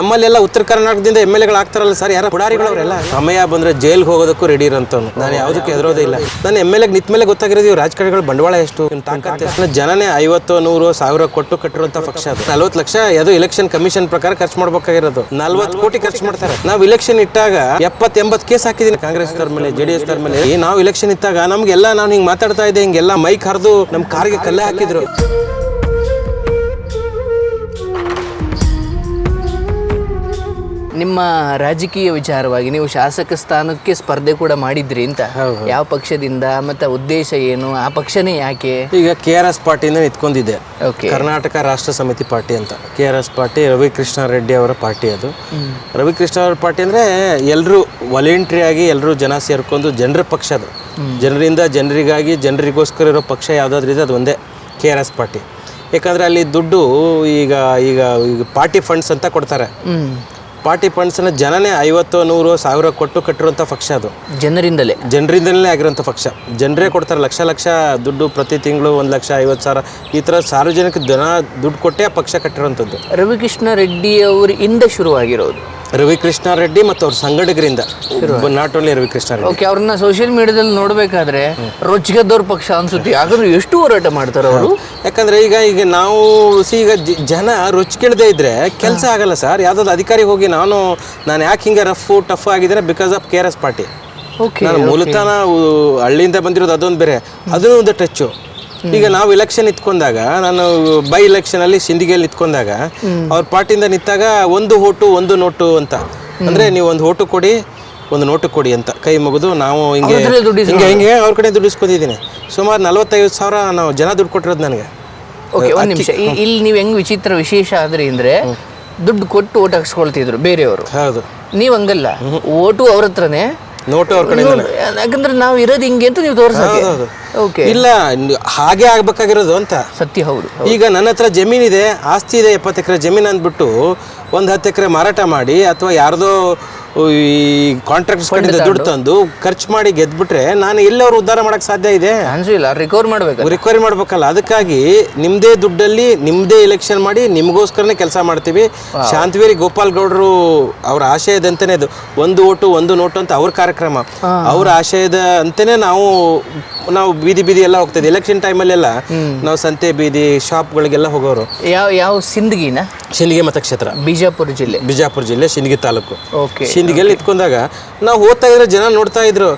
ನಮ್ಮಲ್ಲೆಲ್ಲ ಉತ್ತರ ಕರ್ನಾಟಕದಿಂದ M L ಎಗಳು ಆಗ್ತಾರಲ್ಲ ಸರ್ ಯಾರ ಪುಡಾರಿಗಳವರೆಲ್ಲ. ಸಮಯ ಬಂದ್ರೆ ಜೈಲ್ಗೆ ಹೋಗೋದಕ್ಕೂ ರೆಡಿ ಇರೋಂಥವ್ನು. ನಾನು ಯಾವುದಕ್ಕೆ ಹೆದರೋದೇ ಇಲ್ಲ. ನಾನು ಎಂ ಎಲ್ ಎಗ್ ನಿಂತ ಮೇಲೆ ಗೊತ್ತಾಗಿರೋದು ಇವ್ರು ರಾಜಕಾರಣಿಗಳ ಬಂಡವಾಳ ಎಷ್ಟು? ಜನನೇ ಐವತ್ತು ನೂರು ಸಾವಿರ ಕೊಟ್ಟು ಕಟ್ಟಿರುವಂತ ಪಕ್ಷ ಅದು. ನಲ್ವತ್ತು ಲಕ್ಷ ಯಾವ್ದು ಎಲೆಕ್ಷನ್ ಕಮಿಷನ್ ಪ್ರಕಾರ ಖರ್ಚು ಮಾಡ್ಬೇಕಾಗಿರೋದು. ನಲ್ವತ್ತು ಕೋಟಿ ಖರ್ಚು ಮಾಡ್ತಾರೆ. ನಾವು ಇಲೆಕ್ಷನ್ ಇಟ್ಟಾಗ ಎಪ್ಪತ್ ಎಂಬತ್ ಕೇಸ್ ಹಾಕಿದೀನಿ ಕಾಂಗ್ರೆಸ್ ಮೇಲೆ ಜೆ ಡಿ ಎಸ್ ಮೇಲೆ. ನಾವು ಇಲೆಕ್ಷನ್ ಇಟ್ಟಾಗ ನಮ್ಗೆಲ್ಲ ನಾನು ಹಿಂಗ್ ಮಾತಾಡ್ತಾ ಇದ್ದೆ ಹಿಂಗೆಲ್ಲ ಮೈಕ್ ಹರಿದು ನಮ್ ಕಾರ್ಗೆ ಕಲ್ಲೆ ಹಾಕಿದ್ರು. ನಿಮ್ಮ ರಾಜಕೀಯ ವಿಚಾರವಾಗಿ ನೀವು ಶಾಸಕ ಸ್ಥಾನಕ್ಕೆ ಸ್ಪರ್ಧೆ ಕೂಡ ಮಾಡಿದ್ರಿ ಅಂತ. ಯಾವ ಪಕ್ಷದಿಂದ ಮತ್ತೆ ಉದ್ದೇಶ ಏನು ಆ ಪಕ್ಷನೇ ಯಾಕೆ? ಈಗ ಕೆ ಆರ್ ಎಸ್ ಪಾರ್ಟಿಯಿಂದ ನಿಂತ್ಕೊಂಡಿದ್ದೆ. ಓಕೆ ಕರ್ನಾಟಕ ರಾಷ್ಟ್ರ ಸಮಿತಿ ಪಾರ್ಟಿ ಅಂತ. K R S party Ravikrishna Reddy ಅವರ ಪಾರ್ಟಿ ಅದು. ರವಿಕೃಷ್ಣ ಅವರ ಪಾರ್ಟಿ ಅಂದ್ರೆ ಎಲ್ಲರೂ ವಾಲಂಟ್ರಿ ಆಗಿ ಎಲ್ಲರೂ ಜನ ಸೇರ್ಕೊಂಡು ಜನರ ಪಕ್ಷ ಅದು. ಜನರಿಂದ ಜನರಿಗಾಗಿ ಜನರಿಗೋಸ್ಕರ ಇರೋ ಪಕ್ಷ ಯಾವುದಾದ್ರೂ ಇದೆ ಅದು ಒಂದೇ ಕೆ ಆರ್ ಎಸ್ ಪಾರ್ಟಿ. ಯಾಕಂದ್ರೆ ಅಲ್ಲಿ ದುಡ್ಡು ಈಗ ಈಗ ಈಗ ಪಾರ್ಟಿ ಫಂಡ್ಸ್ ಅಂತ ಕೊಡ್ತಾರೆ. ಪಾರ್ಟಿ ಫಂಡ್ಸ್ನ ಜನನೇ ಐವತ್ತು ನೂರು ಸಾವಿರ ಕೊಟ್ಟು ಕಟ್ಟಿರುವಂಥ ಪಕ್ಷ ಅದು. ಜನರಿಂದಲೇ. ಜನರಿಂದಲೇ ಆಗಿರೋಂಥ ಪಕ್ಷ. ಜನರೇ ಕೊಡ್ತಾರೆ ಲಕ್ಷ ಲಕ್ಷ ದುಡ್ಡು ಪ್ರತಿ ತಿಂಗಳು ಒಂದು ಲಕ್ಷ ಐವತ್ತು ಸಾವಿರ. ಈ ಥರ ಸಾರ್ವಜನಿಕ ಜನ ದುಡ್ಡು ಕೊಟ್ಟೇ ಆ ಪಕ್ಷ ಕಟ್ಟಿರೋಂಥದ್ದು ರವಿಕೃಷ್ಣ ರೆಡ್ಡಿ ಅವರಿಂದ ಶುರುವಾಗಿರೋದು. ರವಿಕೃಷ್ಣ ರೆಡ್ಡಿ ಮತ್ತು ಅವ್ರ ಸಂಘಟಕರಿಂದ not only Ravikrishna Reddy. Okay ಅವ್ರನ್ನ ಸೋಷಿಯಲ್ ಮೀಡಿಯಾದಲ್ಲಿ ನೋಡಬೇಕಾದ್ರೆ ರೊಚ್ಚಿಗೆದ್ದವ್ರ ಪಕ್ಷ ಅನ್ಸುತ್ತೆ. ಯಾಕಂದ್ರೆ ಎಷ್ಟು ಹೋರಾಟ ಮಾಡ್ತಾರೆ ಅವರು? ಯಾಕಂದ್ರೆ ಈಗ ಈಗ ನಾವು ಸಿ ಈಗ ಜನ ರುಚಿಕಿಳದೆ ಇದ್ರೆ ಕೆಲಸ ಆಗಲ್ಲ ಸರ್ ಯಾವ್ದಾದ್ರು ಅಧಿಕಾರಿ ಹೋಗಿ ನಾನು ನಾನು ಯಾಕೆ ಹಿಂಗೆ ರಫ್ ಟಫ್ ಆಗಿದ್ರೆ because of K R S party okay ನಾನು ಮೂಲತಃ ಹಳ್ಳಿಯಿಂದ ಬಂದಿರೋದು ಅದೊಂದು ಬೇರೆ. ಅದೂ ಒಂದು ಟಚ್ಚು ಈಗ ನಾವು ಇಲೆಕ್ಷನ್ ಇತ್ಕೊಂಡಾಗ ನಾನು ಬೈ ಇಲೆಕ್ಷನ್ ಅಲ್ಲಿ ಸಿಂಧಿಗೆಯಲ್ಲಿ ನಿಂತ್ಕೊಂಡಾಗ ಅವ್ರ ಪಾರ್ಟಿಯಿಂದ ನಿಂತಾಗ ಒಂದು ಓಟು ಒಂದು ನೋಟು ಅಂತ. ಅಂದ್ರೆ ನೀವು ಒಂದು ಓಟು ಕೊಡಿ ಒಂದು ನೋಟು ಕೊಡಿ ಅಂತ. ಕೈ ಮುಗಿದು ನಾವು ಹಿಂಗೆ ಹಿಂಗೆ ಹಿಂಗೆ ಅವ್ರ ಕಡೆ ದುಡ್ಡು ಇಸ್ಕೊಂಡಿದ್ದೀನಿ. ಸುಮಾರು ನಲವತ್ತೈದು ಸಾವಿರ ನಾವು ಜನ ದುಡ್ಡು ಕೊಟ್ಟಿರೋದು ನನಗೆ. ಓಕೆ ಒಂದು ನಿಮಿಷ. ಇಲ್ಲಿ ನೀವು ಹೆಂಗ್ ವಿಚಿತ್ರ ವಿಶೇಷ ಆದ್ರಿ ಅಂದ್ರೆ ದುಡ್ಡು ಕೊಟ್ಟು ಓಟ್ ಹಾಕ್ಸ್ಕೊಳ್ತಿದ್ರು ಬೇರೆಯವರು. ಹೌದು. ನೀವ್ ಹಂಗಲ್ಲ. ಓಟು ಅವ್ರ ಹತ್ರನೇ. ನೋಟು ಅವ್ರ ಕಡೆ ಯಾಕಂದ್ರೆ ನಾವು ಇರೋದು ಹಿಂಗೆ ಅಂತ ನೀವು ತೋರ್ಸಕ್ಕೆ ಓಕೆ. ಇಲ್ಲ ಹಾಗೆ ಆಗ್ಬೇಕಾಗಿರೋದು ಅಂತ. ಸತ್ಯ ಹೌದು ಈಗ ನನ್ನ ಹತ್ರ ಜಮೀನಿದೆ ಆಸ್ತಿ ಇದೆ ಎಪ್ಪತ್ತು ಎಕರೆ ಜಮೀನು ಅಂದ್ಬಿಟ್ಟು ಒಂದು ಹತ್ತು ಎಕರೆ ಮಾರಾಟ ಮಾಡಿ ಅಥವಾ ಯಾರ್ದೋ ಈ ಕಾಂಟ್ರಾಕ್ಟ್ಸ್ ಕಡೆಯಿಂದ ದುಡ್ಡು ತಂದು ಖರ್ಚು ಮಾಡಿ ಗೆದ್ಬಿಟ್ರೆ ನಾನು ಎಲ್ಲವರು ಉದ್ಧಾರ ಮಾಡಕ್ ಸಾಧ್ಯ ಇದೆ? ರಿಕವರ್ ಮಾಡ್ಬೇಕು ರಿಕವರಿ ಮಾಡ್ಬೇಕಲ್ಲ. ಅದಕ್ಕಾಗಿ ನಿಮ್ದೇ ದುಡ್ಡಲ್ಲಿ ನಿಮ್ದೇ ಎಲೆಕ್ಷನ್ ಮಾಡಿ ನಿಮಗೋಸ್ಕರನೇ ಕೆಲಸ ಮಾಡ್ತೀವಿ. ಶಾಂತವೇರಿ ಗೋಪಾಲ್ ಗೌಡರು ಅವ್ರ ಆಶಯದಂತೆನೇ ಅದು. ಒಂದು ಓಟು ಒಂದು ನೋಟು ಅಂತ ಅವ್ರ ಕಾರ್ಯಕ್ರಮ. ಅವ್ರ ಆಶಯದ ಅಂತಾನೆ ನಾವು ನಾವು ಬೀದಿ ಬೀದಿ ಎಲ್ಲ ಹೋಗ್ತಿದ್ವಿ ಎಲೆಕ್ಷನ್ ಟೈಮಲ್ಲೆಲ್ಲ ನಾವು ಸಂತೆ ಬೀದಿ ಶಾಪ್ಗಳಿಗೆಲ್ಲ ಹೋಗೋರು. ಯಾವ ಯಾವ ಸಿಂದಗಿನ? ಶಿಂದಗಿ ಮತಕ್ಷೇತ್ರ ಬಿಜಾಪುರ ಜಿಲ್ಲೆ. ಬಿಜಾಪುರ ಜಿಲ್ಲೆ ಶಿಂದಗಿ ತಾಲೂಕು. ಓಕೆ ಶಿಂದಗಿಯಲ್ಲಿ ಇಟ್ಕೊಂಡಾಗ ನಾವು ಓದ್ತಾ ಇದ್ರೆ ಜನ ನೋಡ್ತಾ ಇದ್ರು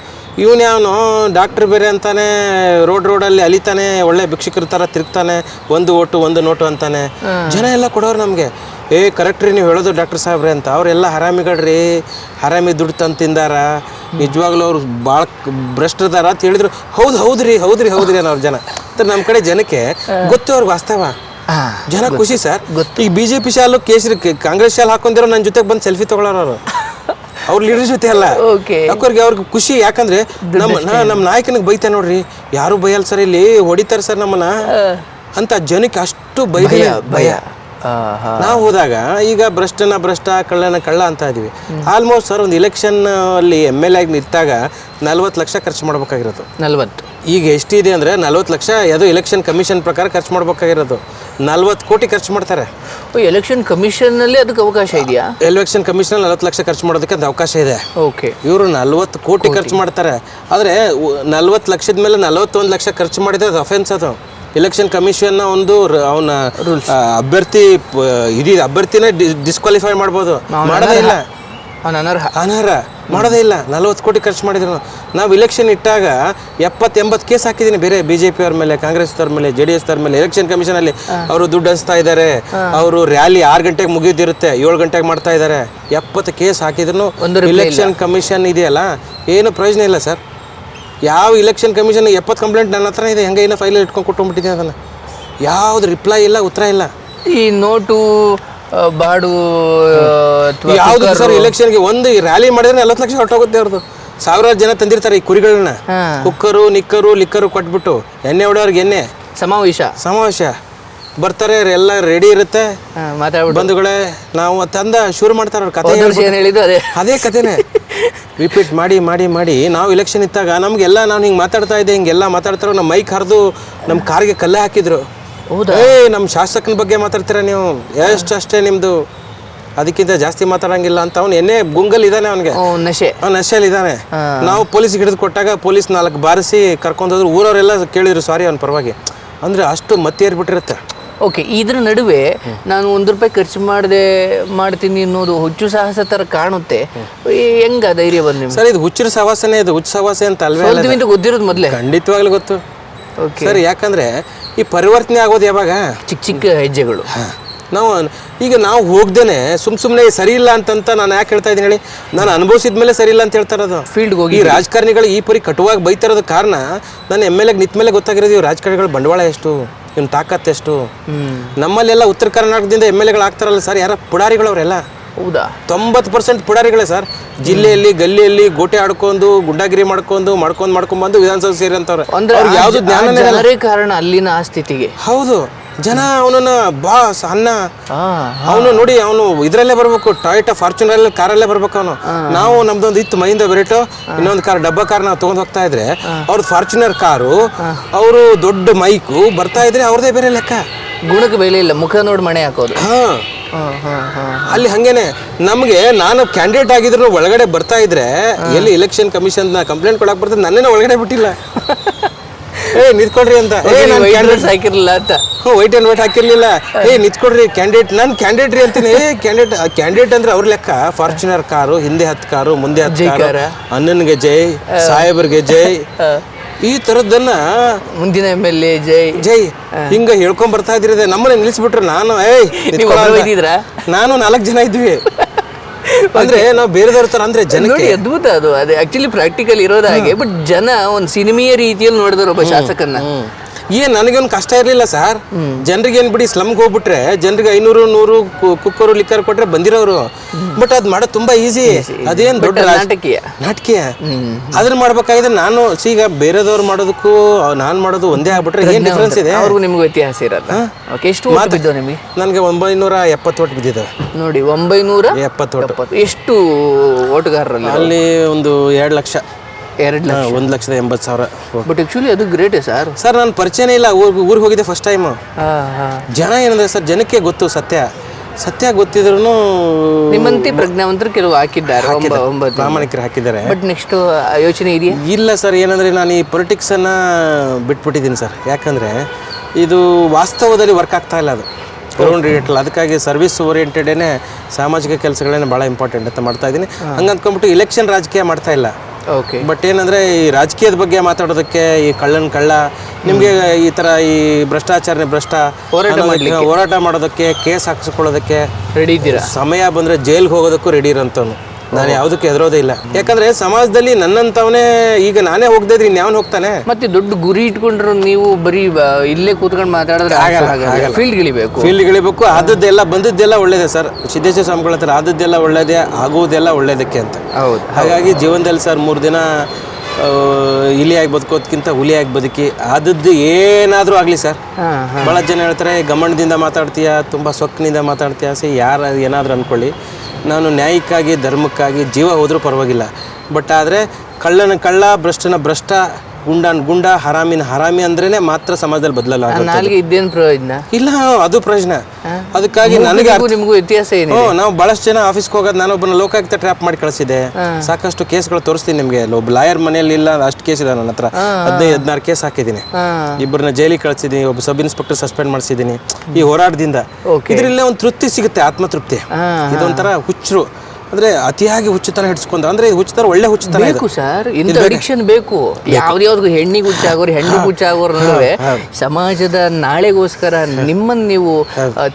ಇವನು ಯಾವನು ಡಾಕ್ಟರ್ ಬೇರೆ ಅಂತಾನೆ ರೋಡ್ ರೋಡಲ್ಲಿ ಅಲಿತಾನೆ ಒಳ್ಳೆ ಭಿಕ್ಷಕರ ಥರ ತಿರುಗ್ತಾನೆ ಒಂದು ಓಟು ಒಂದು ನೋಟು ಅಂತಾನೆ. ಜನ ಎಲ್ಲ ಕೊಡೋರು ನಮಗೆ ಏ ಕರೆಕ್ಟ್ ರೀ ನೀವು ಹೇಳೋದು ಡಾಕ್ಟರ್ ಸಾಹೇಬ್ರೆ ಅಂತ. ಅವರೆಲ್ಲ ಹರಾಮಿಗಳ್ರಿ ಹರಾಮಿ ದುಡ್ಡು ತಂದು ತಿಂದಾರ. ನಿಜವಾಗ್ಲೂ ಅವ್ರು ಭಾಳ ಭ್ರಷ್ಟದಾರ ಅಂತ ಹೇಳಿದ್ರು. ಹೌದು ಹೌದ್ರಿ ಹೌದ್ರಿ ಹೌದ್ರಿ ಅನ್ನೋರು ಜನ. ನಮ್ಮ ಕಡೆ ಜನಕ್ಕೆ ಗೊತ್ತು ಅವ್ರಿಗೆ ವಾಸ್ತವ. ಜನ ಖುಷಿ ಸರ್. ಈಗ ಬಿಜೆಪಿ ಶಾಲು ಕೇಸರಿ ಕಾಂಗ್ರೆಸ್ ಶಾಲ್ ಹಾಕೊಂಡಿರೋ ನನ್ನ ಜೊತೆಗೆ ಬಂದು ಸೆಲ್ಫಿ ತಗೊಳ್ಳೋರು ಅವರು. ಲೀಡರ್ ಜೊತೆ ಅಲ್ಲ. ಅವ್ರಿಗೆ ಅವ್ರಿಗೆ ಖುಷಿ ಯಾಕಂದ್ರೆ ನಮ್ಮ ನಮ್ಮ ನಾಯಕನಿಗೆ ಬೈತಾ ನೋಡ್ರಿ. ಯಾರು ಬೈಯಲ್ಲ ಸರ್ ಇಲ್ಲಿ ಹೊಡಿತಾರೆ ಸರ್ ನಮ್ಮನ್ನ. ಅಂತ ಜನಕ್ಕೆ ಅಷ್ಟು ಭಯ. ಭಯ. ನಾವು ಹೋದಾಗ ಈಗ ಭ್ರಷ್ಟನ ಭ್ರಷ್ಟ ಕಳ್ಳನ ಕಳ್ಳ ಅಂತ ಇದೀವಿ ಆಲ್ಮೋಸ್ಟ್ ಸರ್ ಒಂದು ಇಲೆಕ್ಷನ್ ಅಲ್ಲಿ ಎಂ ಎಲ್ ಆಗಿ ನಿಂತಾಗ ನಲ್ವತ್ತು ಲಕ್ಷ ಖರ್ಚು ಮಾಡ್ಬೇಕಾಗಿರೋದು. ನಲ್ವತ್ತು. ಈಗ ಎಷ್ಟಿದೆ ಅಂದರೆ ನಲ್ವತ್ತು ಲಕ್ಷ ಯಾವುದು ಎಲೆಕ್ಷನ್ ಕಮಿಷನ್ ಪ್ರಕಾರ ಖರ್ಚು ಮಾಡ್ಬೇಕಾಗಿರೋದು. ನಲ್ವತ್ತು ಕೋಟಿ ಖರ್ಚು ಮಾಡ್ತಾರೆ. ಎಲೆಕ್ಷನ್ ಕಮಿಷನ್ನಲ್ಲಿ ಅದಕ್ಕೆ ಅವಕಾಶ ಇದೆಯಾ? ಎಲೆಕ್ಷನ್ ಕಮಿಷನ್ ನಲ್ವತ್ತು ಲಕ್ಷ ಖರ್ಚು ಮಾಡೋದಕ್ಕೆ ಅದು ಅವಕಾಶ ಇದೆ. ಓಕೆ. ಇವರು ನಲ್ವತ್ತು ಕೋಟಿ ಖರ್ಚು ಮಾಡ್ತಾರೆ. ಆದರೆ ನಲ್ವತ್ತು ಲಕ್ಷದ ಮೇಲೆ ನಲವತ್ತೊಂದು ಲಕ್ಷ ಖರ್ಚು ಮಾಡಿದ್ರೆ ಅದು ಅಫೆನ್ಸ್ ಅದು. ಇಲೆಕ್ಷನ್ ಕಮಿಷನ್ನ ಒಂದು ಅವನ ಅಭ್ಯರ್ಥಿ ಇದು ಇಡೀ ಅಭ್ಯರ್ಥಿನೇ ಡಿಸ್ಕ್ವಾಲಿಫೈ ಮಾಡ್ಬೋದು. ಮಾಡೋದೇ ಇಲ್ಲ. ಅವನ ಅನರ್ಹ. ಅನರ್ಹ. ಮಾಡೋದೇ ಇಲ್ಲ. ನಲ್ವತ್ತು ಕೋಟಿ ಖರ್ಚು ಮಾಡಿದ್ರು. ನಾವು ಇಲೆಕ್ಷನ್ ಇಟ್ಟಾಗ ಎಪ್ಪತ್ತು ಎಂಬತ್ತು ಕೇಸ್ ಹಾಕಿದ್ದೀನಿ ಬೇರೆ ಬಿ ಜೆ ಪಿಯವ್ರ ಮೇಲೆ ಕಾಂಗ್ರೆಸ್ ಅವ್ರ ಮೇಲೆ ಜೆ ಡಿ ಎಸ್ ಅವ್ರ ಮೇಲೆ. ಎಲೆಕ್ಷನ್ ಕಮಿಷನ್ ಅಲ್ಲಿ ಅವರು ದುಡ್ಡು ಹಂಚ್ತಾ ಇದ್ದಾರೆ ಅವರು ರ್ಯಾಲಿ ಆರು ಗಂಟೆಗೆ ಮುಗಿದಿರುತ್ತೆ ಏಳು ಗಂಟೆಗೆ ಮಾಡ್ತಾ ಇದ್ದಾರೆ ಎಪ್ಪತ್ತು ಕೇಸ್ ಹಾಕಿದ್ರು ಇಲೆಕ್ಷನ್ ಕಮಿಷನ್ ಇದೆಯಲ್ಲ? ಏನು ಪ್ರಯೋಜನ ಇಲ್ಲ ಸರ್ ಯಾವ ಇಲೆಕ್ಷನ್ ಕಮಿಷನ್ ಎಪ್ಪತ್ತು ಕಂಪ್ಲೇಂಟ್ ನನ್ನ ಹತ್ರ ಇದೆ ಹೆಂಗೆ ಇಲ್ಲ ಫೈಲ್ ಇಟ್ಕೊಂಡು ಕೊಟ್ಕೊಂಡ್ಬಿಟ್ಟಿದ್ದೀನಿ ಅದನ್ನು. ಯಾವ್ದು ರಿಪ್ಲೈ ಇಲ್ಲ ಉತ್ತರ ಇಲ್ಲ. ಈ ನೋಟು ಬಾಡು ಯಾವುದು ಸರ್ ಇಲೆಕ್ಷನ್ಗೆ ಒಂದು ರ್ಯಾಲಿ ಮಾಡಿದ್ರೆ ನಲವತ್ತು ಲಕ್ಷ ಹೊರಟೋಗುತ್ತೆ ಅವ್ರದ್ದು ಸಾವಿರಾರು ಜನ ತಂದಿರ್ತಾರೆ ಈ ಕುರಿಗಳನ್ನ. ಕುಕ್ಕರು ನಿಕ್ಕರು ಲಿಕ್ಕರು ಕೊಟ್ಬಿಟ್ಟು ಎಣ್ಣೆ ಹೊಡೆಯೋರ್ಗೆ ಎಣ್ಣೆ. ಸಮಾವೇಶ. ಸಮಾವೇಶ. ಬರ್ತಾರೆ ಎಲ್ಲ ರೆಡಿ ಇರುತ್ತೆ. ಮಾತಾಡ್ಬಿಟ್ಟು ಬಂಧುಗಳೇ ನಾವು ತಂದ ಶುರು ಮಾಡ್ತಾರೆ ಅವ್ರ ಕತೆ ಹೇಳಿದ್ದು ಅದೇ. ಅದೇ ಕತೆನೆ ರಿಪೀಟ್ ಮಾಡಿ ಮಾಡಿ ಮಾಡಿ. ನಾವು ಇಲೆಕ್ಷನ್ ಇದ್ದಾಗ ನಮಗೆಲ್ಲ ನಾನು ಹಿಂಗೆ ಮಾತಾಡ್ತಾ ಇದ್ದೆ ಹಿಂಗೆಲ್ಲ ಮಾತಾಡ್ತಾರೋ ನಮ್ಮ ಮೈಕ್ ಹರಿದು ನಮ್ಮ ಕಾರ್ಗೆ ಕಲ್ಲೆ ಹಾಕಿದ್ರು. ಏ ನಮ್ಮ ಶಾಸಕನ ಬಗ್ಗೆ ಮಾತಾಡ್ತೀರಾ ನೀವು? ಎಷ್ಟು ಅಷ್ಟೇ ನಿಮ್ಮದು ಅದಕ್ಕಿಂತ ಜಾಸ್ತಿ ಮಾತಾಡಂಗಿಲ್ಲ ಅಂತ ಅವ್ನು ಎನ್ನೇ ಗುಂಗಲ್ ಇದ್ದಾನೆ ಅವನಿಗೆ. ನಶೆ. ಅವ್ನು ನಶೆಯಲ್ಲಿ ಇದ್ದಾನೆ. ನಾವು ಪೊಲೀಸ್ಗೆ ಹಿಡಿದು ಕೊಟ್ಟಾಗ ಪೊಲೀಸ್ ನಾಲ್ಕು ಬಾರಿಸಿ ಕರ್ಕೊಂಡೋದ್ರು ಊರವರೆಲ್ಲ ಕೇಳಿದ್ರು ಸಾರಿ ಅವ್ನ ಪರವಾಗಿ. ಅಂದರೆ ಅಷ್ಟು ಮತ್ತೇರ್ಬಿಟ್ಟಿರುತ್ತೆ ಓಕೆ ಇದ್ರ ನಡುವೆ ನಾನು ಒಂದು ರೂಪಾಯಿ ಖರ್ಚು ಮಾಡದೆ ಮಾಡ್ತೀನಿ ಅನ್ನೋದು ಹುಚ್ಚು ಸಾಹಸ ತರ ಕಾಣುತ್ತೆ. ಈ ಹೆಂಗ ಧೈರ್ಯ ಬಂದ್ ನಿಮ್ಗೆ? ಸರ್ ಇದು ಹುಚ್ಚರ ಸವಾಸನೆ ಇದು ಹುಚ್ಚು ಸವಾಸೆ ಅಂತ ಅಲ್ವೇ ಅಂತ ಗೊತ್ತಿರೋದು ಮೊದಲೇ. ಖಂಡಿತವಾಗ್ಲೂ ಗೊತ್ತು. ಓಕೆ ಸರ್ ಯಾಕಂದ್ರೆ ಈ ಪರಿವರ್ತನೆ ಆಗೋದು ಯಾವಾಗ? ಚಿಕ್ಕ ಚಿಕ್ಕ ಹೆಜ್ಜೆಗಳು. ನಾವು ಈಗ ನಾವು ಹೋಗ್ದೇನೆ ಸುಮ್ ಸುಮ್ಮನೆ ಸರಿ ಇಲ್ಲ ಅಂತಂತ ನಾನು ಯಾಕೆ ಹೇಳ್ತಾ ಇದ್ದೀನಿ ಹೇಳಿ? ನಾನು ಅನುಭವಿಸಿದ ಮೇಲೆ ಸರಿ ಇಲ್ಲ ಅಂತ ಹೇಳ್ತಾ ಇರೋದು. ಫೀಲ್ಡ್ಗೆ ಹೋಗಿ ಈ ರಾಜಕಾರಣಿಗಳು ಈ ಪರಿ ಕಟುವಾಗಿ ಬೈತಾ ಇರೋದು ಕಾರಣ ನಾನು ಎಂ ಎಲ್ ಎಗ್ ನಿಂತ ಮೇಲೆ ಗೊತ್ತಾಗಿರೋದು ಇವ್ರು ರಾಜಕಾರಣಿಗಳ ಬಂಡವಾಳ ಎಷ್ಟು. ಇವ್ನ ತಾಕತ್ ಎಷ್ಟು? ನಮ್ಮಲ್ಲೆಲ್ಲ ಉತ್ತರ ಕರ್ನಾಟಕದಿಂದ ಎಂ ಎಲ್ ಎಗಳು ಆಗ್ತಾರಲ್ಲ ಸರ್ ಯಾರ ಪುಡಾರಿಗಳವರೆಲ್ಲ? ಹೌದಾ? ತೊಂಬತ್ತು ಪರ್ಸೆಂಟ್ ಪುಡಾರಿಗಳೇ ಸರ್. ಜಿಲ್ಲೆಯಲ್ಲಿ ಗಲ್ಲಿಯಲ್ಲಿ ಗೋಟೆ ಆಡ್ಕೊಂಡು ಗುಡ್ಡಾಗಿರಿ ಮಾಡ್ಕೊಂಡು ಮಾಡ್ಕೊಂಡು ಮಾಡ್ಕೊಂಡ್ ಬಂದು ಸೇರಿ ಸೇರಿದಂತವ್ರೆ ಅಂದ್ರೆ ಯಾವ್ದು ಜ- ಜ್ಞಾನನೇ ಇರಲ್ಲ. ಜನರೇ ಕಾರಣ ಅಲ್ಲಿನ ಆ ಸ್ಥಿತಿಗೆ. ಹೌದು. ಜನ ಅವನನ್ನ ಬಾಸ್ ಅನ್ನ ಅವನು ನೋಡಿ ಅವನು ಇದ್ರಲ್ಲೇ ಬರ್ಬೇಕು ಟಾಯ್ಟಾ ಫಾರ್ಚುನರ್ ಕಾರಲ್ಲೇ ಬರ್ಬೇಕು ಅವನು. ನಾವು ನಮ್ದೊಂದು ಇತ್ತು ಮೈಂದ ಬೆರೆಟು ಇನ್ನೊಂದು ಕಾರ್ ಡಬ್ಬ ಕಾರ್ ನಾವು ತಗೊಂಡ್ ಹೋಗ್ತಾ ಇದ್ರೆ ಅವ್ರದ್ದು ಫಾರ್ಚುನರ್ ಕಾರು ಅವರು ದೊಡ್ಡ ಮೈಕು ಬರ್ತಾ ಇದ್ರೆ ಅವ್ರದೇ ಬೇರೆ ಲೆಕ್ಕ. ಗುಣಕ್ಕೆ ಬೆಲೆ ಇಲ್ಲ ಮುಖ ನೋಡಿ ಮಣೆ ಹಾಕೋದು. ಹಾ. ಹಾ ಹಾ ಹಾ. ಅಲ್ಲಿ ಹಂಗೇನೆ ನಮಗೆ ನಾನು ಕ್ಯಾಂಡಿಡೇಟ್ ಆಗಿದ್ರು ಒಳಗಡೆ ಬರ್ತಾ ಇದ್ರೆ ಎಲ್ಲಿ ಇಲೆಕ್ಷನ್ ಕಮಿಷನ್ ಕಂಪ್ಲೇಂಟ್ ಕೊಡಕ್ ಬರ್ತದೆ ನನ್ನೇನ ಒಳಗಡೆ ಬಿಟ್ಟಿಲ್ಲ. ಏ ನಿಂತ್ಕೊಡ್ರಿ ಅಂತ. ಏ ನಾನು ಕ್ಯಾಂಡಿಡೇಟ್ ಹಾಕಿರಲಿಲ್ಲ ಅಂತ. ಹ್ಞೂ ವೈಟ್ ಆ್ಯಂಡ್ ವೈಟ್ ಹಾಕಿರ್ಲಿಲ್ಲ. ಏ ನಿಂತ್ಕೊಡ್ರಿ ಕ್ಯಾಂಡಿಡೇಟ್ ನಾನು ಕ್ಯಾಂಡಿಡೇಟ್ ರೀ ಅಂತೀನಿ. ಏ ಕ್ಯಾಂಡಿಡೇಟ್ ಕ್ಯಾಂಡಿಡೇಟ್ ಅಂದ್ರೆ ಅವ್ರ ಲೆಕ್ಕ. ಫಾರ್ಚುನರ್ ಕಾರು ಹಿಂದೆ ಹತ್ತು ಕಾರು ಮುಂದೆ ಹತ್ತು ಕಾರು. ಅಣ್ಣನಿಗೆ ಜೈ ಸಾಹೇಬರಿಗೆ ಜೈ. ಈ ತರದ್ದನ್ನ ಮುಂದಿನ ಎಂ ಎಲ್ ಎ ಜೈ. ಜೈ. ಹಿಂಗ ಹೇಳ್ಕೊಂಡ್ ಬರ್ತಾ ಇದ್ರಿ ನಮ್ಮನ್ನ ನಿಲ್ಸ್ಬಿಟ್ರೆ ನಾನು ಏಯ್ ನಾನು ನಾಲ್ಕು ಜನ ಇದ್ವಿ. ಅಂದ್ರೆ ನಾವು ಬೇರೆ ತರ ಅಂದ್ರೆ ನೋಡಿ ಜನಕ್ಕೆ ಅದ್ಭುತ ಅದು. ಅದೇ ಆಕ್ಚುಲಿ ಪ್ರಾಕ್ಟಿಕಲ್ ಇರೋದಾಗೆ ಹಾಗೆ ಬಟ್ ಜನ ಒಂದು ಸಿನಿಮೀಯ ರೀತಿಯಲ್ಲಿ ನೋಡಿದ್ರು ಒಬ್ಬ ಶಾಸಕನ್ನ. ಏನ್ ನನಗೇನು ಕಷ್ಟ ಇರಲಿಲ್ಲ ಸರ್? ಜನರಿಗೆ ಏನ್ ಬಿಡಿ ಸ್ಲಮ್ಗೆ ಹೋಗ್ಬಿಟ್ರೆ ಜನರಿಗೆ ಐನೂರು ನೂರು ಕುಕ್ಕರು ಲಿಕ್ಕರ್ ಕೊಟ್ರೆ ಬಂದಿರೋರು. ಬಟ್ ಅದ್ ಮಾಡೋದು ತುಂಬಾ ಈಸಿ ಅದೇನ್ ದೊಡ್ಡ ನಾಟಕೀಯ. ನಾಟಕೀಯ. ಅದನ್ನ ಮಾಡ್ಬೇಕಾಗಿದ್ರೆ ನಾನು ಈಗ ಬೇರೆದವ್ರು ಮಾಡೋದಕ್ಕೂ ನಾನ್ ಮಾಡೋದು ಒಂದೇ ಆಗ್ಬಿಟ್ರೆ ಏನ್ ಡಿಫ್ರೆನ್ಸ್ ಇದೆ? ಅವ್ರಿಗೂ ನಿಮ್ಗೆ ವ್ಯತ್ಯಾಸ ಇರಲ್ಲ. ಓಕೆ ಎಷ್ಟು ಮಾತು ನಿಮಗೆ? ನನಗೆ ಒಂಬೈನೂರ ಎಪ್ಪತ್ತು ಓಟ್ ಬಿದ್ದಿದ್ದಾವೆ ನೋಡಿ ಒಂಬೈನೂರ ಎಪ್ಪತ್ತು ಎಪ್ಪತ್ತು. ಎಷ್ಟು ಓಟುಗಾರರಲ್ಲಿ? ಅಲ್ಲಿ ಒಂದು ಎರಡು ಲಕ್ಷ. ಎರಡು ಲಕ್ಷ. ಒಂದು ಲಕ್ಷದ ಎಂಬತ್ತು ಸಾವಿರ. ಬಟ್ ಆ್ಯಕ್ಚುಲಿ ಅದು ಗ್ರೇಟೇ ಸರ್ ಸರ್ ನಾನು ಪರಿಚಯನೇ ಇಲ್ಲ. ಊರಿಗೆ ಊರಿಗೆ ಹೋಗಿದ್ದೆ ಫಸ್ಟ್ ಟೈಮು ಜನ ಏನಂದ್ರೆ ಸರ್ ಜನಕ್ಕೆ ಗೊತ್ತು ಸತ್ಯ. ಸತ್ಯ ಗೊತ್ತಿದ್ರು ನಿಮ್ಮಂತೆ ಪ್ರಜ್ಞಾವಂತರು ಕೆಲವು ಹಾಕಿದ್ದಾರೆ. ಪ್ರಾಮಾಣಿಕರು ಹಾಕಿದ್ದಾರೆ. ಬಟ್ ನೆಕ್ಸ್ಟ್ ಯೋಚನೆ ಇದೆಯಾ? ಇಲ್ಲ ಸರ್ ಏನಂದ್ರೆ ನಾನು ಈ ಪೊಲಿಟಿಕ್ಸನ್ನು ಬಿಟ್ಬಿಟ್ಟಿದ್ದೀನಿ ಸರ್ ಯಾಕಂದರೆ ಇದು ವಾಸ್ತವದಲ್ಲಿ ವರ್ಕ್ ಆಗ್ತಾ ಇಲ್ಲ ಅದು. ಗ್ರೌಂಡ್ ರಿಲೇಟೆಡ್ ಅದಕ್ಕಾಗಿ ಸರ್ವಿಸ್ ಓರಿಯೆಂಟೆಡೇನೆ ಸಾಮಾಜಿಕ ಕೆಲಸಗಳೇನೆ ಭಾಳ ಇಂಪಾರ್ಟೆಂಟ್ ಅಂತ ಮಾಡ್ತಾ ಇದ್ದೀನಿ. ಹಂಗೆ ಅಂದ್ಕೊಂಡ್ಬಿಟ್ಟು ಇಲೆಕ್ಷನ್ ರಾಜಕೀಯ ಮಾಡ್ತಾ ಇಲ್ಲ. ಓಕೆ ಬಟ್ ಏನಂದ್ರೆ ಈ ರಾಜಕೀಯದ ಬಗ್ಗೆ ಮಾತಾಡೋದಕ್ಕೆ ಈ ಕಳ್ಳನ ಕಳ್ಳ ನಿಮಗೆ ಈ ತರ ಈ ಭ್ರಷ್ಟಾಚಾರನೆ ಭ್ರಷ್ಟ ಹೋರಾಟ ಅನ್ನೋದಕ್ಕೆ, ಹೋರಾಟ ಮಾಡೋದಕ್ಕೆ ಕೇಸ್ ಹಾಕಿಸ್ಕೊಳ್ಳೋದಕ್ಕೆ ರೆಡಿ ಇದ್ದೀರಾ? ಸಮಯ ಬಂದ್ರೆ ಜೈಲ್ಗೆ ಹೋಗೋದಕ್ಕೂ ರೆಡಿ ಇರೋಂಥವ್ನು. ನಾನು ಯಾವುದಕ್ಕೆ ಹೆದರೋದೇ ಇಲ್ಲ. ಯಾಕಂದ್ರೆ ಸಮಾಜದಲ್ಲಿ ನನ್ನಂತವನೇ ಈಗ ನಾನೇ ಹೋಗದೆ ಇದ್ರೆ ಇನ್ಯಾವನ್ ಹೋಗ್ತಾನೆ? ಮತ್ತೆ ದೊಡ್ಡ ಗುರಿ ಇಟ್ಕೊಂಡ್ರು ನೀವು ಬರೀ ಬ- ಇಲ್ಲೇ ಕೂತ್ಕೊಂಡು ಮಾತಾಡಿದ್ರೆ ಆಗಲ್ಲ ಫೀಲ್ಡ್ ಇಳಿಬೇಕು ಫೀಲ್ಡ್ ಇಳಿಬೇಕು ಆದದ್ದೆಲ್ಲ ಬಂದದ್ದೆಲ್ಲ ಒಳ್ಳೇದೇ ಸರ್. ಸಿದ್ದೇಶ್ವರ ಸ್ವಾಮಿಗಳ ಹತ್ರ ಆದದ್ದೆಲ್ಲ ಒಳ್ಳೇದೇ ಆಗುವುದೆಲ್ಲ ಒಳ್ಳೇದಕ್ಕೆ ಅಂತ. ಹೌದು ಹಾಗಾಗಿ ಜೀವನದಲ್ಲಿ ಸರ್ ಮೂರು ದಿನ ಆ, ಇಲಿಯಾಗಿ ಬದುಕೋದ್ಕಿಂತ ಹುಲಿಯಾಗಿ ಬದುಕಿ ಆದದ್ದು ಏನಾದರೂ ಆಗಲಿ ಸರ್. ಹಾ ಹಾ. ಭಾಳ ಜನ ಹೇಳ್ತಾರೆ ಗಮನದಿಂದ ಮಾತಾಡ್ತೀಯ ತುಂಬ ಸೊಕ್ಕಿನಿಂದ ಮಾತಾಡ್ತೀಯಾ ಸಿ ಯಾರು ಏನಾದರೂ ಅಂದ್ಕೊಳ್ಳಿ ನಾನು ನ್ಯಾಯಕ್ಕಾಗಿ ಧರ್ಮಕ್ಕಾಗಿ ಜೀವ ಹೋದರೂ ಪರವಾಗಿಲ್ಲ. ಬಟ್ ಆದರೆ ಕಳ್ಳನ ಕಳ್ಳ ಭ್ರಷ್ಟನ ಭ್ರಷ್ಟ ಗುಂಡನ ಗುಂಡ ಹರಾಮಿನ ಹರಾಮಿ ಅಂದ್ರೇನೆ ಮಾತ್ರ ಸಮಾಜದಲ್ಲಿ ಬದಲಲ್ಲ ನಾಲ್ಗೆ ಇದ್ದೇನು ಪ್ರಯೋಜನ ಇಲ್ಲ ಅದು ಪ್ರಶ್ನೆ ಅದಕ್ಕಾಗಿ ನನಗೆ ನಿಮಗೂ ವ್ಯತ್ಯಾಸ ಏನು ನಾವು ಬಹಳಷ್ಟು ಜನ ಆಫೀಸ್ಗೆ ಹೋಗೋದು ನಾನು ಒಬ್ಬನ ಲೋಕಾಯುಕ್ತ ಟ್ರ್ಯಾಪ್ ಮಾಡಿ ಕಳಿಸಿದೆ ಸಾಕಷ್ಟು ಕೇಸ್ಗಳು ತೋರಿಸ್ತೀನಿ ನಿಮಗೆ. ಒಬ್ಬ ಲಾಯರ್ ಮನೆಯಲ್ಲಿ ಇಲ್ಲ ಅಷ್ಟು ಕೇಸ್ ಇದೆ ನನ್ನ ಹತ್ರ. ಹದಿನೈದು ಹದಿನಾರು ಕೇಸ್ ಹಾಕಿದ್ದೀನಿ. ಇಬ್ಬರನ್ನ ಜೈಲಿಗೆ ಕಳಿಸಿದ್ದೀನಿ ಒಬ್ಬ ಸಬ್ ಇನ್ಸ್ಪೆಕ್ಟರ್ ಸಸ್ಪೆಂಡ್ ಮಾಡಿಸಿದ್ದೀನಿ. ಈ ಹೋರಾಟದಿಂದ. ಇದರಿಂದ ಒಂದು ತೃಪ್ತಿ ಸಿಗುತ್ತೆ ಆತ್ಮತೃಪ್ತಿ. ಇದೊಂಥರ ಹುಚ್ಚರು. ಅಂದ್ರೆ ಅತಿಯಾಗಿ ಹುಚ್ಚುತನ ಹಿಡಿಸ್ಕೊಂಡ ಅಂದ್ರೆ ಹುಚ್ಚುತನ ಒಳ್ಳೆ ಹುಚ್ಚುತನ ಬೇಕು ಸರ್ ಇಂಥ ಅಡಿಕ್ಷನ್ ಬೇಕು. ಯಾವ್ದ್ಯಾವ್ದು ಹೆಣ್ಣಿಗೆ ಹುಚ್ಚಾಗೋರು ಹೆಣ್ಣು ಹುಚ್ಚಾಗೋರ್ ನಡುವೆ ಸಮಾಜದ ನಾಳೆಗೋಸ್ಕರ ನಿಮ್ಮನ್ನ ನೀವು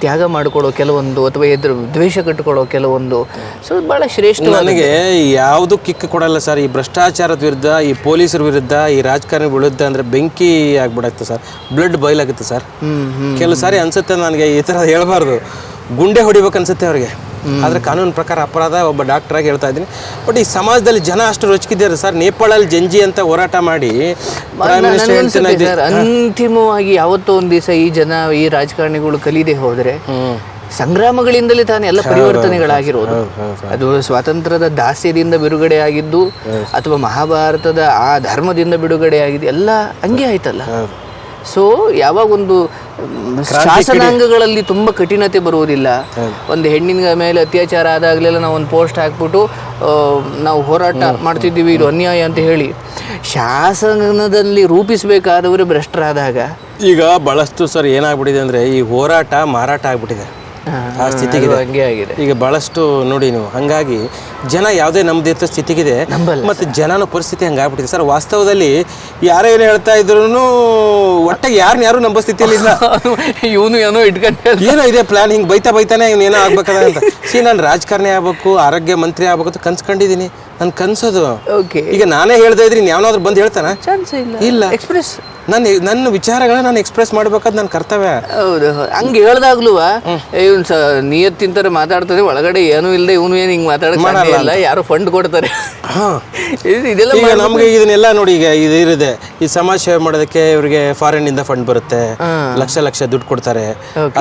ತ್ಯಾಗ ಮಾಡ್ಕೊಳ್ಳೋ ಕೆಲವೊಂದು ಅಥವಾ ಎದುರು ದ್ವೇಷ ಕಟ್ಟಿಕೊಳ್ಳೋ ಕೆಲವೊಂದು. ಸೊ ಬಹಳ ಶ್ರೇಷ್ಠ ನನಗೆ ಯಾವುದು ಕಿಕ್ ಕೊಡಲ್ಲ ಸರ್ ಈ ಭ್ರಷ್ಟಾಚಾರದ ವಿರುದ್ಧ ಈ ಪೊಲೀಸರ ವಿರುದ್ಧ ಈ ರಾಜಕಾರಣಿ ವಿರುದ್ಧ ಅಂದ್ರೆ ಬೆಂಕಿ ಆಗ್ಬಿಡತ್ತೆ ಸರ್ ಬ್ಲಡ್ ಬಯಲಾಗುತ್ತೆ ಸರ್ ಕೆಲವು ಸಾರಿ ಅನ್ಸುತ್ತೆ ನನಗೆ ಈ ತರ ಹೇಳ್ಬಾರ್ದು. ಗುಂಡೆ ಹೊಡಿಬೇಕು ಅನ್ಸುತ್ತೆ ಅವ್ರಿಗೆ. ಆದ್ರೆ ಕಾನೂನು ಪ್ರಕಾರ ಅಪರಾಧ ಒಬ್ಬ ಡಾಕ್ಟರ್ ಆಗಿ ಹೇಳ್ತಾ ಇದ್ದೀನಿ. ಬಟ್ ಈ ಸಮಾಜದಲ್ಲಿ ಜನ ಅಷ್ಟು ರೊಚ್ಕಿದ್ದಾರೆ ಸರ್. ನೇಪಾಳಲ್ಲಿ ಜಂಜಿ ಅಂತ ಹೋರಾಟ ಮಾಡಿ ಅಂತಿಮವಾಗಿ ಯಾವತ್ತೋ ಒಂದ್ ದಿವಸ ಈ ಜನ ಈ ರಾಜಕಾರಣಿಗಳು ಕಲಿದೆ ಹೋದ್ರೆ ಸಂಗ್ರಾಮಗಳಿಂದಲೇ ತಾನೇ ಎಲ್ಲ ಪರಿವರ್ತನೆಗಳಾಗಿರೋದು. ಅದು ಸ್ವಾತಂತ್ರ್ಯದ ದಾಸ್ಯದಿಂದ ಬಿಡುಗಡೆ ಆಗಿದ್ದು ಅಥವಾ ಮಹಾಭಾರತದ ಆ ಧರ್ಮದಿಂದ ಬಿಡುಗಡೆ ಆಗಿದ್ದು ಎಲ್ಲ ಹಂಗೆ ಆಯ್ತಲ್ಲ. ಸೊ ಯಾವಾಗ ಒಂದು ಶಾಸನಾಂಗಗಳಲ್ಲಿ ತುಂಬ ಕಠಿಣತೆ ಬರುವುದಿಲ್ಲ. ಒಂದು ಹೆಣ್ಣಿನ ಮೇಲೆ ಅತ್ಯಾಚಾರ ಆದಾಗಲೆಲ್ಲ ನಾವು ಒಂದು ಪೋಸ್ಟ್ ಹಾಕ್ಬಿಟ್ಟು ನಾವು ಹೋರಾಟ ಮಾಡ್ತಿದ್ದೀವಿ ಇದು ಅನ್ಯಾಯ ಅಂತ ಹೇಳಿ. ಶಾಸನದಲ್ಲಿ ರೂಪಿಸಬೇಕಾದವರು ಭ್ರಷ್ಟರಾದಾಗ ಈಗ ಬಹಳಷ್ಟು ಸರ್ ಏನಾಗ್ಬಿಟ್ಟಿದೆ ಅಂದ್ರೆ ಈ ಹೋರಾಟ ಮಾರಾಟ ಆಗ್ಬಿಟ್ಟಿದೆ. ಆ ಸ್ಥಿತಿಗಿದೆ. ಹಂಗೆ ಆಗಿದೆ. ಈಗ ಬಹಳಷ್ಟು ನೋಡಿ ನೀವು. ಹಂಗಾಗಿ ಜನ ಯಾವುದೇ ನಮ್ದಿತ್ತ ಸ್ಥಿತಿಗಿದೆ. ಮತ್ತೆ ಜನನ ಪರಿಸ್ಥಿತಿ ಹಂಗಾಗ್ಬಿಟ್ಟಿದೆ ಸರ್ ವಾಸ್ತವದಲ್ಲಿ ಯಾರೇ ಏನು ಹೇಳ್ತಾ ಇದ್ರು ಒಟ್ಟಾಗಿ ಯಾರನ್ನ ಯಾರು ನಂಬ ಸ್ಥಿತಿಯಲ್ಲಿ ಇಲ್ಲ. ಇವನು ಏನೋ ಇಟ್ಕೊಂಡು ಏನೋ ಇದೆ ಪ್ಲಾನ್ ಹಿಂಗೆ ಬೈತಾ ಬೈತಾನೆ ಇವ್ನು ಏನೋ ಆಗ್ಬೇಕಾದ ಅಂತ. ಸಿ ನಾನು ರಾಜಕಾರಣಿ ಆಗ್ಬೇಕು ಆರೋಗ್ಯ ಮಂತ್ರಿ ಆಗ್ಬೇಕು ಅಂತ ಕನ್ಸ್ಕೊಂಡಿದ್ದೀನಿ. ನನ್ನ ಕನ್ಸೋದು. ಓಕೆ ಈಗ ನಾನೇ ಹೇಳ್ತಾ ಇದ್ರೆ ಯಾವನಾದ್ರೂ ಬಂದು ಹೇಳ್ತಾನೆ? ಇಲ್ಲ. ಎಕ್ಸ್ಪ್ರೆಸ್ ನನ್ನ ನನ್ನ ವಿಚಾರಗಳನ್ನ ನಾನು ಎಕ್ಸ್ಪ್ರೆಸ್ ಮಾಡ್ಬೇಕಾದ್ ನನ್ನ ಕರ್ತವ್ಯ. ಹೌದು. ಹಂಗೆ ಹೇಳ್ದಾಗ್ಲೂ ಇವನ್ ಸ ನಿಯತ್ತಿಂತಾರೆ ಮಾತಾಡ್ತಾನೆ ಒಳಗಡೆ ಏನೂ ಇಲ್ಲದೆ ಇವನು ಏನು ಹಿಂಗೆ ಮಾತಾಡಕ್ ಯಾರು ಫಂಡ್ ಕೊಡ್ತಾರೆ. ಇದೆಲ್ಲ ನಮ್ಗೆ ಇದನ್ನೆಲ್ಲ ನೋಡಿ ಈಗ ಇದು ಇರಿದೆ ಈ ಸಮಾಜ ಸೇವೆ ಮಾಡೋದಕ್ಕೆ ಇವ್ರಿಗೆ ಫಾರಿನ್ ಇಂದ ಫಂಡ್ ಬರುತ್ತೆ. ಲಕ್ಷ ಲಕ್ಷ ದುಡ್ಡು ಕೊಡ್ತಾರೆ.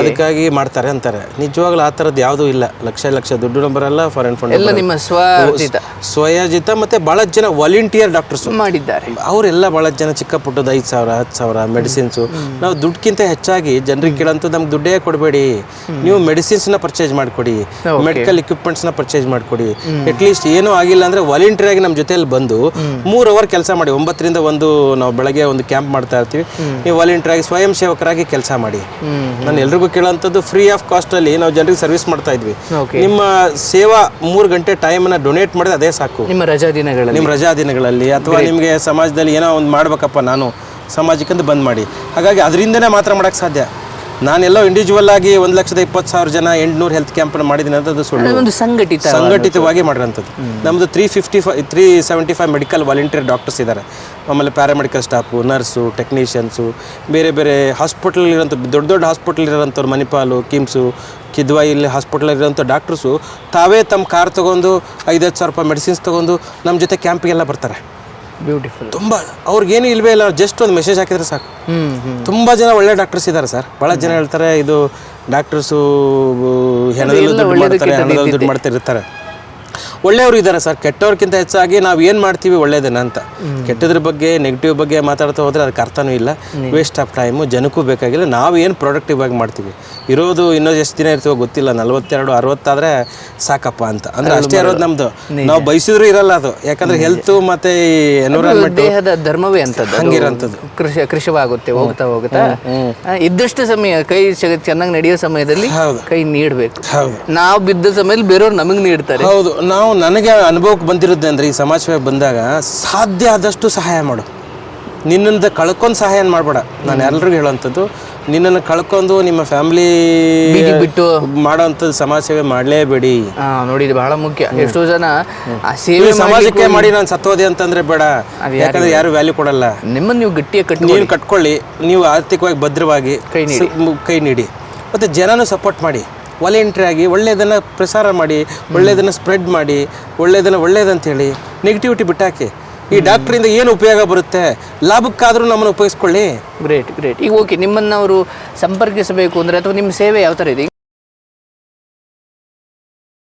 ಅದಕ್ಕಾಗಿ ಮಾಡ್ತಾರೆ ಅಂತಾರೆ. ನಿಜವಾಗ್ಲೂ ಆ ಥರದ್ದು ಯಾವುದೂ ಇಲ್ಲ. ಲಕ್ಷ ಲಕ್ಷ ದುಡ್ಡು ಬರಲ್ಲ ಫಾರಿನ್ ಫಂಡ್ ಎಲ್ಲ ನಿಮ್ಮ ಸ್ವಯೋಜಿತ ಸ್ವಯೋಜಿತ ಮತ್ತೆ ಬಹಳ ಜನ ವಾಲಂಟಿಯರ್ ಡಾಕ್ಟರ್ಸ್ ಮಾಡಿದ್ದಾರೆ. ಅವರೆಲ್ಲ ಬಹಳ ಜನ ಚಿಕ್ಕ ಪುಟ್ಟದ ಐದು ಸಾವಿರ ಹತ್ತು ಸಾವಿರ ಮೆಡಿಸಿನ್ಸು ನಾವು ದುಡ್ಡುಕ್ಕಿಂತ ಹೆಚ್ಚಾಗಿ ಜನರಿಗೆ ಕೇಳಂತೂ ನಮ್ಗೆ ದುಡ್ಡೇ ಕೊಡಬೇಡಿ. ನೀವು ಮೆಡಿಸಿನ್ಸ್ನ ಪರ್ಚೇಸ್ ಮಾಡಿಕೊಡಿ. ಮೆಡಿಕಲ್ ಇಕ್ವಿಪ್ಮೆಂಟ್ಸ್ನ ಪರ್ಚೇಸ್ ಮಾಡಿಕೊಡಿ. ಅಟ್ಲೀಸ್ಟ್ ಏನೂ ಆಗಿಲ್ಲ ಅಂದರೆ ವಾಲಂಟಿಯರಾಗಿ ನಮ್ಮ ಜೊತೆಯಲ್ಲಿ ಬಂದು ಮೂರು ಅವರ್ ಕೆಲಸ ಮಾಡಿ ಒಂಬತ್ತರಿಂದ ಒಂದು ನಾವು ಬೆಳಗ್ಗೆ ಒಂದು ಕ್ಯಾಂಪ್ ಮಾಡ್ತಾ ಇರ್ತೀವಿ. ನೀವು ವಾಲಂಟಿಯರಾಗಿ ಸ್ವಯಂ ಸೇವಕರಾಗಿ ಕೆಲಸ ಮಾಡಿ. ನಾನು ಎಲ್ರಿಗೂ ಕೇಳೋಂಥದ್ದು ಫ್ರೀ ಆಫ್ ಕಾಸ್ಟಲ್ಲಿ ನಾವು ಜನರಿಗೆ ಸರ್ವಿಸ್ ಮಾಡ್ತಾ ಇದ್ವಿ. ನಿಮ್ಮ ಸೇವಾ ಮೂರು ಗಂಟೆ ಟೈಮನ್ನು ಡೊನೇಟ್ ಮಾಡಿದ್ರೆ ಅದೇ ಸಾಕು. ನಿಮ್ಮ ರಜಾ ದಿನಗಳಲ್ಲಿ. ನಿಮ್ಮ ರಜಾ ದಿನಗಳಲ್ಲಿ ಅಥವಾ ನಿಮಗೆ ಸಮಾಜದಲ್ಲಿ ಏನೋ ಒಂದು ಮಾಡ್ಬೇಕಪ್ಪ ನಾನು. ಸಮಾಜಕ್ಕಂದು ಬಂದ್ ಮಾಡಿ. ಹಾಗಾಗಿ ಅದರಿಂದನೇ ಮಾತ್ರ ಮಾಡೋಕ್ಕೆ ಸಾಧ್ಯ. ನಾನೆಲ್ಲೋ ಇಂಡಿವಿಜುವಲ್ ಆಗಿ ಒಂದು ಲಕ್ಷದ ಇಪ್ಪತ್ತು ಸಾವಿರ ಜನ ಎಂಟುನೂರು ಹೆಲ್ತ್ ಕ್ಯಾಂಪ್ ಮಾಡಿದ್ದೀನಿ ಅಂತ ಅದು ಸುಳ್ಳು ಒಂದು ಸಂಘಟಿತ ಸಂಘಟಿತವಾಗಿ ಮಾಡಿರೋಂಥದ್ದು. ನಮ್ಮದು three fifty five three seventy five medical volunteer doctors ಇದ್ದಾರೆ ಆಮೇಲೆ ಪ್ಯಾರಾಮೆಡಿಕಲ್ ಸ್ಟಾಫು ನರ್ಸು ಟೆಕ್ನಿಷಿಯನ್ಸು ಬೇರೆ ಬೇರೆ ಹಾಸ್ಪಿಟಲ್ ಇರೋಂಥ ದೊಡ್ಡ ದೊಡ್ಡ ಹಾಸ್ಪಿಟಲ್ ಇರೋಂಥವ್ರು ಮಣಿಪಾಲು ಕಿಮ್ಸು ಕಿದ್ವಾಯಿ ಇಲ್ಲಿ ಹಾಸ್ಪಿಟಲ್ ಇರೋಂಥ ಡಾಕ್ಟರ್ಸು ತಾವೇ ತಮ್ಮ ಕಾರ್ ತೊಗೊಂಡು ಐದೈದು ಸಾವಿರ ರೂಪಾಯಿ ಮೆಡಿಸಿನ್ಸ್ ತೊಗೊಂಡು ನಮ್ಮ ಜೊತೆ ಕ್ಯಾಂಪಿಗೆಲ್ಲ ಬರ್ತಾರೆ. ಬ್ಯೂಟಿಫುಲ್ ತುಂಬ. ಅವ್ರಿಗೇನು ಇಲ್ವೇ ಇಲ್ಲ ಜಸ್ಟ್ ಒಂದು ಮೆಸೇಜ್ ಹಾಕಿದ್ರೆ ಸಾಕು. ತುಂಬ ಜನ ಒಳ್ಳೆ ಡಾಕ್ಟರ್ಸ್ ಇದ್ದಾರೆ ಸರ್ ಭಾಳ ಜನ ಹೇಳ್ತಾರೆ ಇದು ಡಾಕ್ಟರ್ಸು ಹೆಣದಲ್ಲೂ ದುಡ್ಡು ಮಾಡ್ತಾರೆ ಹಣದಲ್ಲಿ ದುಡ್ಡು ಮಾಡ್ತಾ ಇರ್ತಾರೆ ಒಳ್ಳೆಯವರು ಇದ್ದಾರೆ ಸರ್. ಕೆಟ್ಟವ್ರಿಗಿಂತ ಹೆಚ್ಚಾಗಿ ನಾವು ಏನು ಮಾಡ್ತೀವಿ ಒಳ್ಳೇದೇನ ಅಂತ. ಕೆಟ್ಟದ್ರ ಬಗ್ಗೆ ನೆಗೆಟಿವ್ ಬಗ್ಗೆ ಮಾತಾಡ್ತಾ ಹೋದರೆ ಅದಕ್ಕೆ ಅರ್ಥನೂ ಇಲ್ಲ. ವೇಸ್ಟ್ ಆಫ್ ಟೈಮು ಜನಕ್ಕೂ ಬೇಕಾಗಿಲ್ಲ. ನಾವು ಏನು ಪ್ರೊಡಕ್ಟಿವ್ ಆಗಿ ಮಾಡ್ತೀವಿ? ಇರೋದು ಇನ್ನೂ ಎಷ್ಟು ದಿನ ಇರ್ತೀವೋ ಗೊತ್ತಿಲ್ಲ. ನಲ್ವತ್ತೆರಡು ಅರವತ್ತಾದರೆ ಸಾಕಪ್ಪ ಅಂತ. ಅಂದರೆ ಅಷ್ಟೇ ಇರೋದು ನಮ್ಮದು ನಾವು ಬಯಸಿದ್ರು ಇರಲ್ಲ ಅದು. ಯಾಕಂದರೆ ಹೆಲ್ತ್ ಮತ್ತೆ ಈ ಎನ್ವಿರಾನ್ಮೆಂಟ್ ದೇಹದ ಧರ್ಮವೇ ಅಂತದ್ದು. ಹಂಗಿರೋಂಥದ್ದು. ಕೃಷಿ ಕೃಷವಾಗುತ್ತೆ ಹೋಗ್ತಾ ಹೋಗ್ತಾ. ಇದ್ದಷ್ಟು ಸಮಯ ಕೈ ಚೆನ್ನಾಗಿ ನಡೆಯೋ ಸಮಯದಲ್ಲಿ ಕೈ ನೀಡಬೇಕು. ನಾವು ಬಿದ್ದ ಸಮಯದಲ್ಲಿ ಬೇರೆಯವ್ರು ನಮಗೆ ನೀಡ್ತಾರೆ. ಹೌದು. ನಾವು ನನಗೆ ಅನುಭವಕ್ಕೆ ಬಂದಿರೋದು ಅಂದರೆ ಈ ಸಮಾಜ ಸೇವೆ ಬಂದಾಗ ಸಾಧ್ಯ ಆದಷ್ಟು ಸಹಾಯ ಮಾಡು. ನಿನ್ನನ್ನು ಕಳ್ಕೊಂಡು ಸಹಾಯ ಮಾಡಬೇಡ. ನಾನು ಎಲ್ಲರಿಗೂ ಹೇಳೋಂಥದ್ದು ನಿನ್ನನ್ನು ಕಳ್ಕೊಂಡು ನಿಮ್ಮ ಫ್ಯಾಮಿಲಿ ಬಿಟ್ಟು ಮಾಡೋವಂಥದ್ದು ಸಮಾಜ ಸೇವೆ ಮಾಡಲೇಬೇಡಿ ನೋಡಿ ಇದು ಬಹಳ ಮುಖ್ಯ. ಎಷ್ಟೋ ಜನ ಆ ಸೇವೆ ಸಮಾಜಕ್ಕೆ ಮಾಡಿ ನಾನು ಸತ್ತೋದೆ ಅಂತಂದ್ರೆ ಬೇಡ. ಯಾಕಂದ್ರೆ ಯಾರು ವ್ಯಾಲ್ಯೂ ಕೊಡಲ್ಲ. ನಿಮ್ಮನ್ನು ನೀವು ಗಟ್ಟಿಯಾಗಿ ಕಟ್ಟಿ ನೀವು ಕಟ್ಕೊಳ್ಳಿ ನೀವು ಆರ್ಥಿಕವಾಗಿ ಭದ್ರವಾಗಿ ಕೈ ನೀಡಿ. ಕೈ ನೀಡಿ. ಮತ್ತು ಜನನೂ ಸಪೋರ್ಟ್ ಮಾಡಿ. ವಾಲಂಟ್ರಿ ಆಗಿ ಒಳ್ಳೆಯದನ್ನು ಪ್ರಸಾರ ಮಾಡಿ ಒಳ್ಳೆಯದನ್ನು ಸ್ಪ್ರೆಡ್ ಮಾಡಿ ಒಳ್ಳೆಯದನ್ನು ಒಳ್ಳೆಯದಂತೇಳಿ ನೆಗೆಟಿವಿಟಿ ಬಿಟ್ಟಾಕಿ. ಈ ಡಾಕ್ಟ್ರಿಂದ ಏನು ಉಪಯೋಗ ಬರುತ್ತೆ? ಲಾಭಕ್ಕಾದರೂ ನಮ್ಮನ್ನು ಉಪಯೋಗಿಸ್ಕೊಳ್ಳಿ. ಗ್ರೇಟ್ ಗ್ರೇಟ್ ಈಗ ಓಕೆ ನಿಮ್ಮನ್ನು ಅವರು ಸಂಪರ್ಕಿಸಬೇಕು ಅಂದರೆ ಅಥವಾ ನಿಮ್ಮ ಸೇವೆ ಯಾವ ಥರ ಇದೆ?